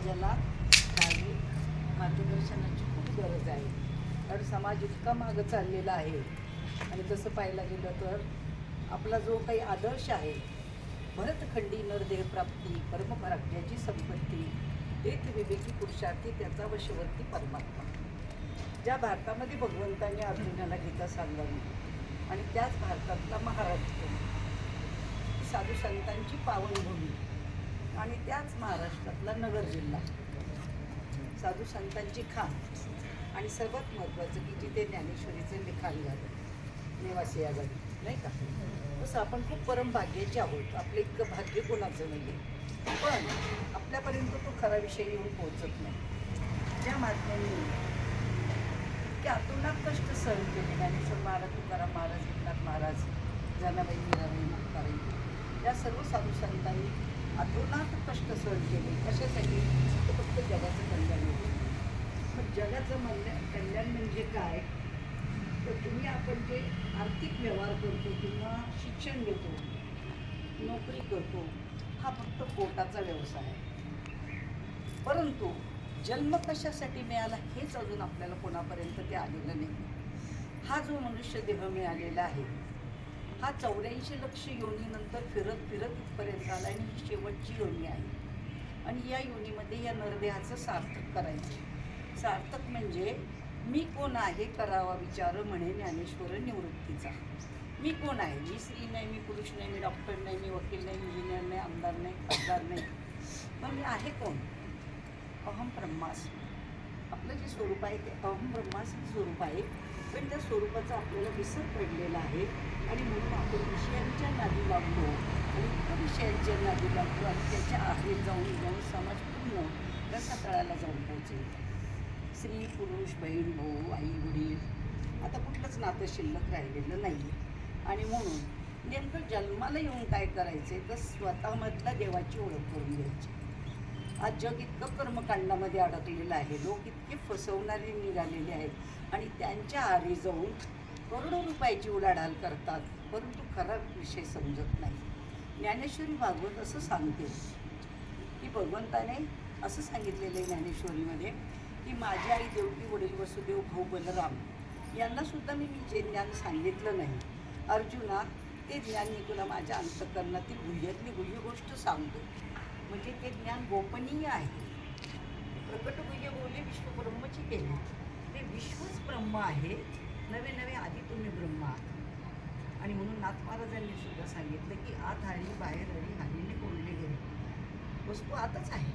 समाजाला काही मार्गदर्शनाची खूप गरज आहे. कारण समाज इतका मागं चाललेला आहे. आणि तसं पाहायला गेलं तर आपला जो काही आदर्श आहे भरतखंडी नरदेह प्राप्ती परमभराज्याची संपत्ती तेच विवेकी पुरुषार्थी त्याचा वशवर्ती परमात्मा. ज्या भारतामध्ये भगवंतांनी अर्जुनाला गीता सांगावी आणि त्याच भारतातला महाराष्ट्र साधू संतांची पावनभूमी. आणि त्याच महाराष्ट्रातला नगर जिल्हा. साधू संतांची खान आणि सर्वात महत्त्वाचं की जिथे ज्ञानेश्वरीचं लिखाण झालं निवासी या जागी नाही का? तसं आपण खूप परमभाग्याचे आहोत. आपलं इतकं भाग्य कोणाचं नाही आहे पण आपल्यापर्यंत तो खरा विषय येऊन पोहोचत नाही. ज्या माध्यमांनी की आतोनात कष्ट सहन केले. ज्ञानेश्वर महाराज तुकाराम महाराज एकनाथ महाराज जनाबाई मीराबाई मुक्ताबाई या सर्व साधू संतांनी अतोनात कष्ट सहन केले. कशासाठी? तर फक्त जगाचं कल्याण होतं. मग जगाचं म्हणण्या कल्याण म्हणजे काय? तर तुम्ही आपण जे आर्थिक व्यवहार करतो किंवा शिक्षण घेतो नोकरी करतो हा फक्त पोटाचा व्यवसाय आहे. परंतु जन्म कशासाठी मिळाला हेच अजून आपल्याला कोणापर्यंत ते आलेलं नाही. हा जो मनुष्य देह मिळालेला आहे हा चौऱ्याऐंशी लक्ष योनीनंतर फिरत फिरत इथपर्यंत आला आणि ही शेवटची योनी आहे. आणि या योनीमध्ये या नरदेहाचं सार्थक करायचं. सार्थक म्हणजे मी कोण आहे करावा विचार म्हणे ज्ञानेश्वर निवृत्तीचा. मी कोण आहे? मी स्त्री नाही मी पुरुष नाही मी डॉक्टर नाही मी वकील नाही इंजिनियर नाही आमदार नाही खासदार नाही. पण मी आहे कोण? अहम ब्रह्मास्मी. आपलं जे स्वरूप आहे ते अहम ब्रह्मास्मी स्वरूप आहे. पण त्या स्वरूपाचा आपल्याला विसर पडलेला आहे. आणि म्हणून आपण विषयांच्या नादी लागलो आणि इतकं विषयांच्या नादी लागलो आणि त्याच्या आहारी जाऊन जाऊन समाज पूर्ण रसातळाला जाऊन पोहोचेल. स्त्री पुरुष बहीण भाऊ आई वडील. आता कुठलंच नातं शिल्लक राहिलेलं नाही आहे आणि म्हणून नेमकं जन्माला येऊन काय करायचं आहे तर स्वतःमधल्या देवाची ओळख करून घ्यायची. आज जग इतकं कर्मकांडामध्ये अडकलेलं आहे. लोक इतके फसवणारे निघालेले आहेत. आणि त्यांच्या आरी जाऊन करोडो रुपयाची उलाढाल करतात. परंतु खरा विषय समजत नाही. ज्ञानेश्वरी भागवत असं सांगते की भगवंताने असं सांगितलेलं आहे ज्ञानेश्वरीमध्ये की माझी आई देवकी वडील वसुदेव भाऊ बलराम यांनासुद्धा मी मी जे ज्ञान सांगितलं नाही. अर्जुना ते ज्ञान मी तुला माझ्या अंतकरणातील गुह्यातली गुह्य गोष्ट सांगतो. म्हणजे ते ज्ञान गोपनीय आहे. प्रकट गुह्य बोलले विश्वब्रह्मची केली. ते विश्वच ब्रह्म आहे. नवे नवे आधी तुम्ही ब्रह्म आहात. आणि म्हणून नाथ महाराजांनी सुद्धा सांगितलं की आत हळी बाहेर हळी हानीने कोंडले गेले वस्तू आतच आहे.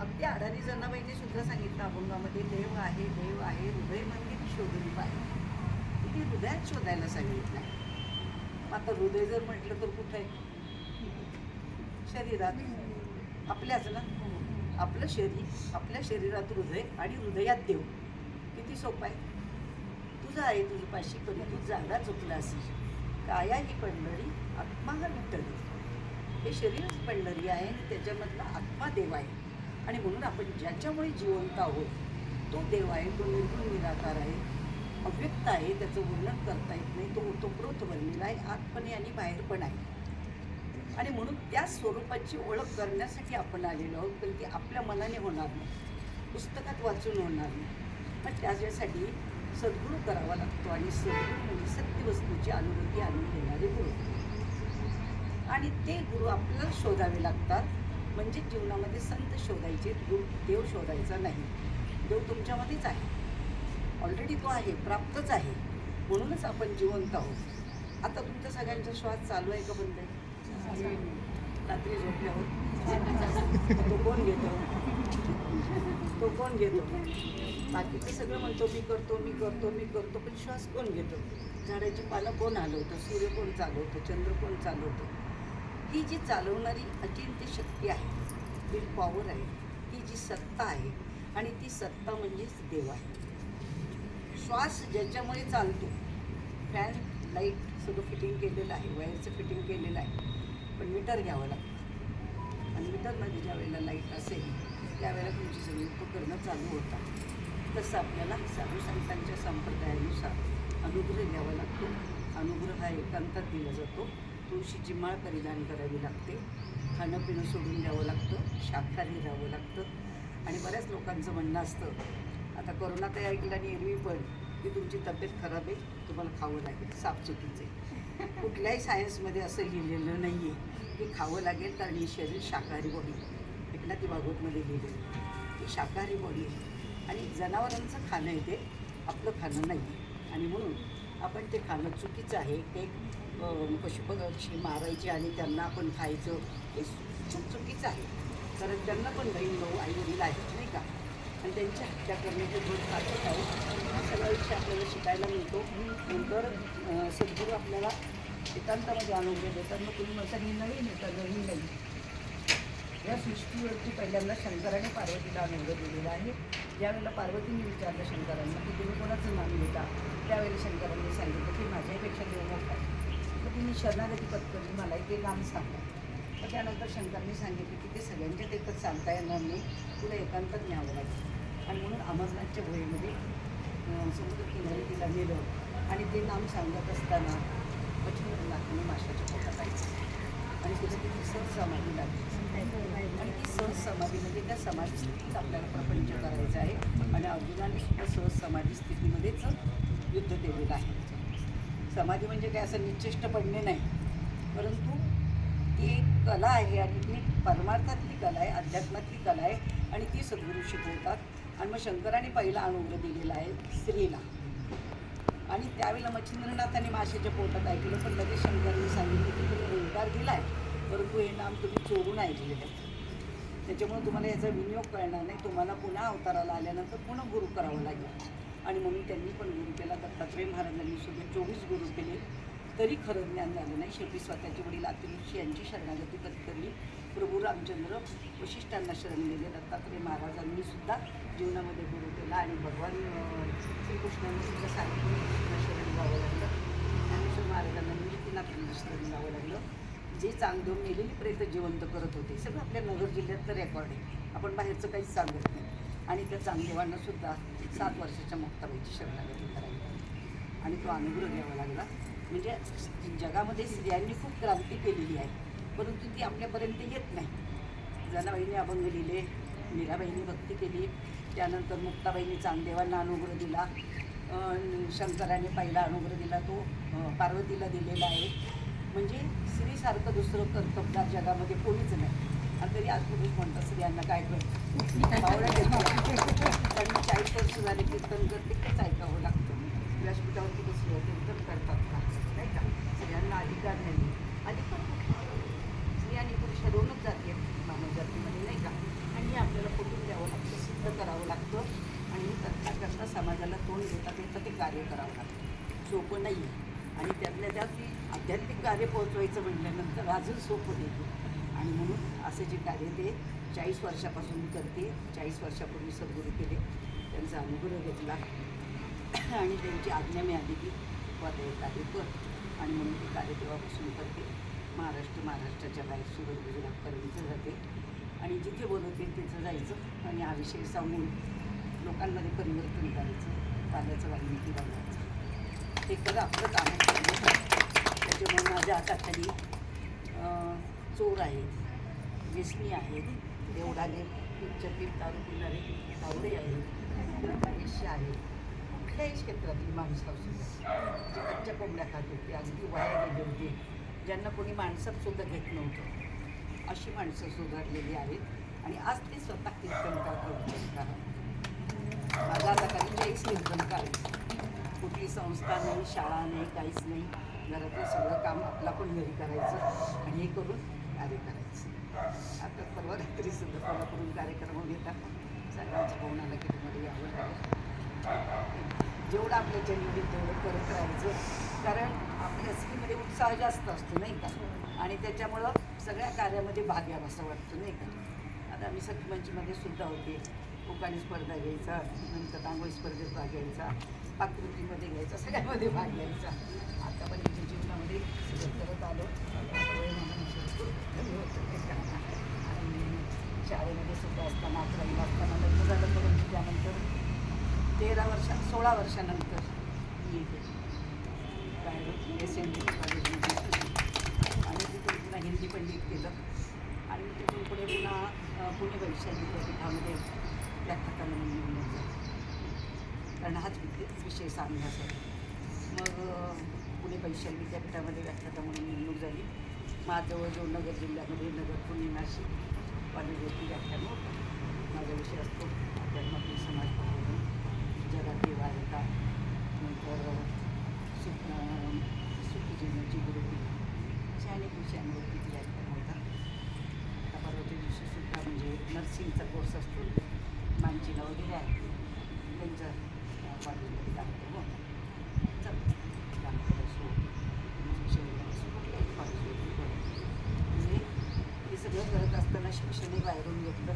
अगदी आडारी जनाबाईने सुद्धा सांगितलं अभंगामध्ये देव आहे देव आहे हृदय मंदिर शोधली पाहिजे ते हृदयात शोधायला सांगितलं आहे. आता हृदय जर म्हटलं तर कुठं आहे? शरीरात आपल्याच ना? आपलं शरीर आपल्या शरीरात हृदय आणि हृदयात देव. किती सोपं आहे? तुझं आहे तुझं पाशी कधी तू जागा चुकला असेल. काया ही पंढरी? आत्मा हा विठ्ठल. हे शरीरच पंढरी आहे आणि त्याच्यामधला आत्मा देव आहे. आणि म्हणून आपण ज्याच्यामुळे जिवंत आहोत तो देव आहे तो निर्गुण निराकार आहे अव्यक्त आहे त्याचं वर्णन करता येत नाही तो ओतप्रोत बनलेला आहे आतपणे आणि बाहेर पण आहे. आणि म्हणून त्या स्वरूपाची ओळख करण्यासाठी आपण आलेलो आहोत पण ती आपल्या मनाने होणार नाही. पुस्तकात वाचून होणार नाही. पण त्याच्यासाठी सद्गुरू करावा लागतो आणि सद्गुरू म्हणजे सत्य वस्तूची अनुभूती आणून देणारे गुरु. आणि ते गुरु आपल्याला शोधावे लागतात. म्हणजे जीवनामध्ये संत शोधायचे गुरु देव शोधायचा नाही. देव तुमच्यामध्येच आहे. ऑलरेडी तो आहे प्राप्तच आहे. म्हणूनच आपण जिवंत आहोत. आता तुमच्या सगळ्यांचा श्वास चालू आहे का बंद? आहे रात्री झोपल्यावर. तो कोण घेतो? तो कोण घेतो? बाकीचं सगळं म्हणतो मी करतो मी करतो मी करतो. पण श्वास कोण घेतो? झाडाची पानं कोण हलवतं? सूर्य कोण चालवतो? चंद्र कोण चालवतो? ही जी चालवणारी अचिंत्य शक्ती आहे ती पॉवर आहे ती जी सत्ता आहे आणि ती सत्ता म्हणजेच देव आहे. श्वास ज्याच्यामुळे चालतो फॅन लाइट सगळं फिटिंग केलेलं आहे वायरचं फिटिंग केलेलं आहे. पण मीटर घ्यावं लागतं. आणि मीटरमध्ये म्हणजे ज्या वेळेला लाइट असेल त्यावेळेला तुमची सगळी उपकरणं चालू होतात. तसं आपल्याला साधू संतांच्या संप्रदायानुसार अनुग्रह घ्यावा लागतो. अनुग्रह हा एकांतात दिला जातो. तुळशीची माळ परिधान करावी लागते. खाणं पिणं सोडून द्यावं लागतं. शाकाहारी राहावं लागतं. आणि बऱ्याच लोकांचं म्हणणं असतं आता कोरोना तयार ऐकलं आणि एरवी पण की तुमची तब्येत खराब आहे तुम्हाला खावं लागेल. साफ चुकीचं आहे. कुठल्याही सायन्समध्ये असं लिहिलेलं नाही आहे की खावं लागेल कारण ही शरीर शाकाहारी बॉडी एकनाथी भागवतमध्ये लिहिलेलं आहे. शाकाहारी बॉडी आहे. आणि जनावरांचं खाणं आहे ते. आपलं खाणं नाही. आहे आणि म्हणून आपण ते खाणं चुकीचं आहे. ते पशुपक्षी मारायचे आणि त्यांना आपण खायचं हे खूप चुकीचं आहे. कारण त्यांना पण बहीण भाऊ आई वडील आहेत नाही का? आणि त्यांची हत्या करण्याचे दोन पाठवत आहे. हा सगळा विषय आपल्याला शिकायला मिळतो. नंतर सद्गुरू आपल्याला एकांतामध्ये अनुभव देतात. मग तुम्ही म्हणता मी नवीन येतं नवीन नाही या सृष्टीवरती पहिल्यांदा शंकराने पार्वतीला अनुभव दिलेला आहे. ज्यावेळेला पार्वतीने विचारलं शंकरांना की तुम्ही कोणाचं नाम घेता? त्यावेळेला शंकरांनी सांगितलं की माझ्यापेक्षा देव मोठा आहे. तर तुम्ही शरणागती पत्करून मला ते नाम सांगा. तर त्यानंतर शंकरांनी सांगितले की ते सगळ्यांच्यात एकच सांगता येणार नाही तुला एकांतच न्यावं लागेल. आणि म्हणून अमरनाथच्या भोईमध्ये अं, समुद्रकिनारी तिला नेलं आणि ते नाम सांगत असताना मच्छिंद्रनाथाने माशाच्या पोटात आईचं आणि तिला तिथे सहज समाधी लागली. आणि ती सहज समाधी म्हणजे त्या समाधी स्थितीत आपल्याला प्रपंच करायचं आहे आणि अर्जुनाने सुद्धा सहज समाधी स्थितीमध्येच युद्ध केलेलं आहे. समाधी म्हणजे काय असं निश्चिष्ट पडणे नाही. परंतु ती एक कला आहे आणि ती परमार्थातली कला आहे अध्यात्मातली कला आहे आणि ती सद्गुरू शिकवतात. आणि मग शंकराने पहिला अनुग्रह दिलेला आहे स्त्रीला. आणि त्यावेळेला मच्छिंद्रनाथाने माशाच्या पोटात ऐकलं पण लगेच शंकरांनी सांगितलं की तुम्ही ओंकार आहे परंतु हे नाम तुम्ही चोरून ऐकलेलं आहे. त्याच्यामुळे तुम्हाला याचा विनियोग कळणार नाही. तुम्हाला पुन्हा अवताराला आल्यानंतर पुन्हा गुरु करावं लागेल. आणि म्हणून त्यांनी पण गुरु केला. दत्तात्रय महाराजांनी सुद्धा चोवीस गुरु केले. तरी खरं ज्ञान झालं नाही. शेवटी स्वतःचे वडील अतिऋषी यांची शरणागती पत्करली. प्रभू रामचंद्र वशिष्ठांना शरण गेले दत्तात्रय महाराजांनी सुद्धा जीवनामध्ये गुरु केला आणि भगवान श्रीकृष्णांनी सुद्धा सांगितलं शरण जावं लागलं. ज्ञानेश्वर महाराजांना म्हणजे निवृत्तीनाथांना शरण जावं लागलं. जे चांगदेव मेलेली प्रेत जिवंत करत होते सगळं आपल्या नगर जिल्ह्यात तर रेकॉर्ड आहे. आपण बाहेरचं काहीच सांगत नाही. आणि त्या चांगदेवांना सुद्धा सात वर्षाच्या मुक्ताबाईची शरणागती करायला लागली. आणि तो अनुग्रह घ्यावा लागला. म्हणजे जगामध्ये स्त्रियांनी खूप क्रांती केलेली आहे. परंतु ती आपल्यापर्यंत येत नाही. जनाबाईंनी अभंग लिहिले मीराबाईंनी भक्ती केली त्यानंतर मुक्ताबाईंनी चांगदेवांना अनुग्रह दिला शंकराने पहिला अनुग्रह दिला तो पार्वतीला दिलेला आहे. म्हणजे स्त्रीसारखं दुसरं कर्तव्य जगामध्ये कोणीच नाही. आणि तरी आज पुरुष म्हणतात स्त्रियांना काय करतो मी चाळीस वर्ष झाले कीर्तन करते तेच ऐकावं लागतं. व्यासपीठावरती बसलं कीर्तन करतात का? नाही का? स्त्रियांना अधिकार नाही. अधिकार कुठला? स्त्री आणि पुरुष जाती आहेत मानव जातीमध्ये नाही का? आणि हे आपल्याला पटून द्यावं लागतं? सिद्ध करावं लागतं. आणि करता करता समाजाला तोंड देतात येतं ते कार्य करावं लागतं. सोपं नाही आहे आणि त्यातल्या त्यात आध्यात्मिक कार्य पोहोचवायचं म्हटल्यानंतर अजून सोपं देतो. आणि म्हणून असे जे कार्य ते चाळीस वर्षापासून मी करते चाळीस वर्षापूर्वी सद्गुरू केले. त्यांचा अनुग्रह घेतला. आणि त्यांची आज्ञा मिळाली की आता हे कार्य कर आणि म्हणून ते कार्य तेव्हापासून करते. महाराष्ट्र महाराष्ट्राच्या बाहेर सुरत गुजरातपर्यंत जाते. आणि जिथे बोलवतील तिथं जायचं. आणि हा विषय सांगून लोकांमध्ये परिवर्तन करायचं. पाल्याचं वाल्मिकी बनवायचं. हे कदा आपलं काम त्याच्यामुळे माझ्या हाताखाली चोर आहेत वेसणी आहेत देवडाले पिच्चपीठ दारू पिणारे तावडे आहेत. गणेश आहेत. कुठल्याही क्षेत्रातली माणसं असू द्या. जे कच्च्या कोंबड्या खात होते अगदी वाया गेली होती ज्यांना कोणी माणसात सुद्धा घेत नव्हतं. अशी माणसं सुधारलेली आहेत. आणि आज ते स्वतः कीर्तनकार कीर्तनकार माझा आता काही चाळीस कीर्तनकार आहे कुठली संस्था नाही शाळा नाही काहीच नाही. घरातलं सगळं काम आपला पण घरी करायचं आणि हे करून कार्य करायचं. आता परवा रात्री सुद्धा कोल्हापूरून कार्यक्रम घेतात. सगळ्यांच्या पाहुणाला कितीमध्ये यावं लागेल जेवढं आपल्या जन्मदिन तेवढं करत राहायचं. कारण आपल्या स्त्रीमध्ये उत्साह जास्त असतो नाही का? आणि त्याच्यामुळं सगळ्या कार्यामध्ये भाग घ्यावा असं वाटतं नाही का? आता आम्ही सखीमंचीमध्ये सुद्धा होते. कोकाणी स्पर्धा घ्यायचा नंतर रांगोळी स्पर्धेत भाग घ्यायचा पाककृतीमध्ये घ्यायचा सगळ्यामध्ये भाग घ्यायचा. आता पण तिच्या जीवनामध्ये सगळं करत आलो. आणि शाळेमध्ये सुद्धा असताना अकरावी असताना लग्न झालं परंतु त्यानंतर तेरा वर्षा सोळा वर्षानंतर मी इथे एस एन कॉलेजमध्ये आणि तिथून पुन्हा हिंदी पंडित केलं. आणि तिथून पुढे पुन्हा पुणे वैशाली विद्यापीठामध्ये व्याख्याताना म्हणून निवडून कारण हाच विषय- विषय सांगण्याचा मग पुणे वैशाली विद्यापीठामध्ये व्याख्याता म्हणून निवडणूक झाली. माझवळजवळ नगर जिल्ह्यामध्ये नगर पुणे नाशिक होती व्याख्यान होतं. माझा विषय असतो. अध्यात्मातील समाज प्रबोधन जगात देव आहे का नंतर सुख अं, सुखी जीवनाची गुरुपी अशा अनेक विषयांवरती ती व्याख्यान होतात. आता परवाच्या दिवशी सुद्धा म्हणजे नर्सिंगचा कोर्स असतो. मानजीला वगैरे आहे. त्यांचा कॉलेजमध्ये कार्यक्रम होता. चालतं डॉक्टर हे सगळं करत असताना शिक्षणही बाहेरून घेतलं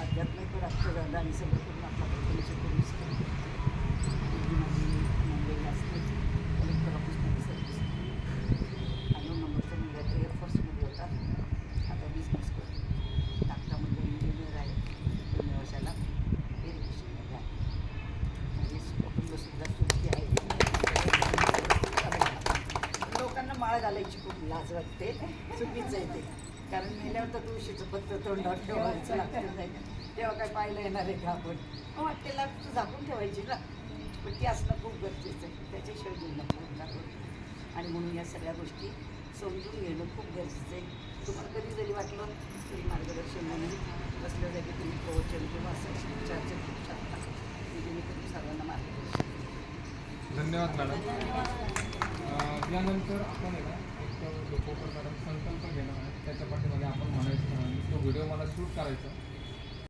अध्यात्मिक प्राप्त झालं आणि सगळं करून आपल्या प्रथमचे पोलीस मुलगी माझी मुंबईला असते कलेक्टर ऑफिसमध्ये सर्व्हिस आणि नंबरचा मुलगा तो एअरफोर्समध्ये होता आता बिझनेस करतो नागठामध्ये इंजिनियर आहे दोन वर्षाला एरिगेशनमध्ये आहे म्हणजे कुटुंबसुद्धा सुखी आहे लोकांना माळ घालायची खूप लाज वाटते. चुकीचं आहे ते. कारण मेल्यावर तर तुळशीचं पत्र तोंडावर ठेवायचं लागतं नाही तेव्हा काय पाहायला येणार आहे का आपण? मग वाटेला तू झाकून ठेवायची ना. पण ती असणं खूप गरजेचं आहे. त्याच्याशिवाय जीवन पूर्ण होत आणि म्हणून या सगळ्या गोष्टी समजून घेणं खूप गरजेचं आहे. तुम्हाला कधी जरी वाटलं तरी मार्गदर्शन म्हणून बसल्या जागी तुम्ही प्रवचन किंवा असं चर्चा करू शकता. जेणेकरून सर्वांना मार्गदर्शन धन्यवाद मॅडम. यानंतर आपण आहे संकल्प घेणार आहे त्याच्या पाठीमागे आपण म्हणायचं तो व्हिडिओ मला शूट करायचा.